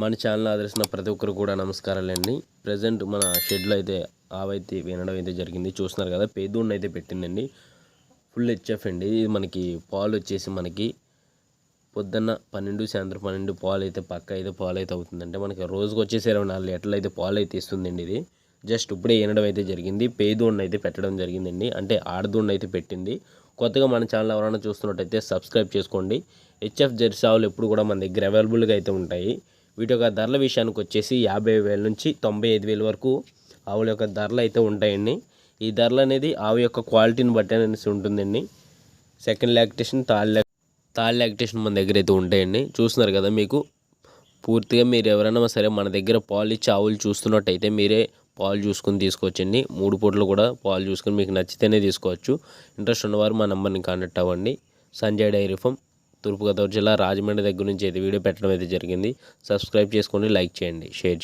మన ఛానల్ ఆదరిస్తున్న ప్రతి ఒక్కరు కూడా నమస్కారాలండి. ప్రజెంట్ మన షెడ్లో అయితే ఆవైతే వినడం అయితే జరిగింది. చూస్తున్నారు కదా పేదూడిని అయితే పెట్టిందండి. ఫుల్ హెచ్ఎఫ్ అండి. ఇది మనకి పాలు వచ్చేసి మనకి పొద్దున్న పన్నెండు సాయంత్రం పన్నెండు పాలు అయితే పక్క అయితే పాలు అయితే అవుతుందంటే మనకి రోజుకు వచ్చేసి ఇరవై నాలుగు లీటర్లు అయితే పాలు అయితే ఇస్తుందండి ఇది. జస్ట్ ఇప్పుడే వినడం అయితే జరిగింది. పేదూడిని అయితే పెట్టడం జరిగిందండి. అంటే ఆడదూడిని అయితే పెట్టింది. కొత్తగా మన ఛానల్ ఎవరైనా చూస్తున్నట్టయితే సబ్స్క్రైబ్ చేసుకోండి. హెచ్ఎఫ్ జెర్సీ ఆవులు ఎప్పుడు కూడా మన దగ్గర అవైలబుల్గా అయితే ఉంటాయి. వీటి యొక్క ధరల విషయానికి వచ్చేసి యాభై వేల నుంచి తొంభై ఐదు వేల వరకు ఆవుల యొక్క ధరలు అయితే ఉంటాయండి. ఈ ధరలు అనేది ఆవు యొక్క క్వాలిటీని బట్టి అనేసి ఉంటుందండి. Second lactation third lock third lactation మన దగ్గర అయితే ఉంటాయండి. చూస్తున్నారు కదా మీకు పూర్తిగా మీరు ఎవరైనా సరే మన దగ్గర పాలు ఇచ్చి ఆవులు చూస్తున్నట్టయితే మీరే పాలు చూసుకుని తీసుకోవచ్చండి. మూడు పూటలు కూడా పాలు చూసుకుని మీకు నచ్చితేనే తీసుకోవచ్చు. ఇంట్రెస్ట్ ఉన్నవారు మా నెంబర్ని కాంటాక్ట్ అవ్వండి. Sanjay dairy farm. తూర్పుగోదావరి జిల్లా రాజమండ్రి దగ్గర నుంచి అయితే వీడియో పెట్టడం అయితే జరిగింది. సబ్స్క్రైబ్ చేసుకోండి లైక్ చేయండి. షేర్ చేయండి.